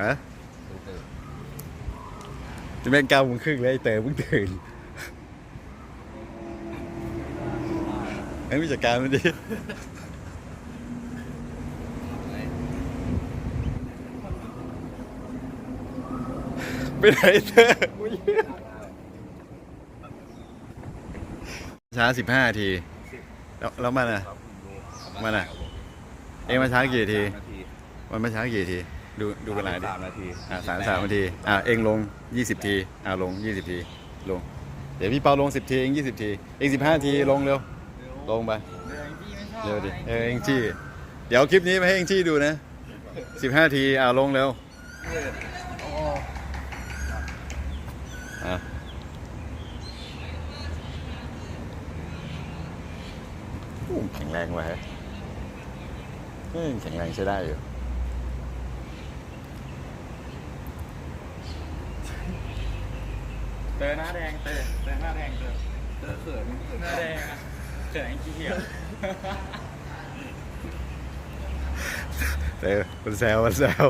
ฮะจะเป็นเก้าโมงครึ่งเลยไอ้เต๋อเพิ่งตื่นไอ้ผู้จัดการมันดิไปไหนเธอช้าสิบห้าที แล้วแล้วมันอะ มันอะเองมาช้ากี่ที มันมาช้ากี่ที ดูดูเวลาดิสามนาทีอ่าสามสามนาทีอ่าเองลงยี่สิบทีอ่าลงยี่สิบทีลง เดี๋ยวพี่เปาลงสิบทีเองยี่สิบทีเองสิบห้าทีลงเร็วลงไปเร็วดิเออเองจี้เดี๋ยวคลิปนี้มาให้เองจี้ดูนะสิบห้าทีอ่าลงเร็วอะอู้แข็งแรงว่ะเฮ้ยเฮ้ยแข็งแรงใช้ได้อยู่ เตอหน้าแดงเตอเตอหน้าแดงเตอเตอเขินหน้าแดงอะเขินขี้เกียจเออมันแซวมันแซว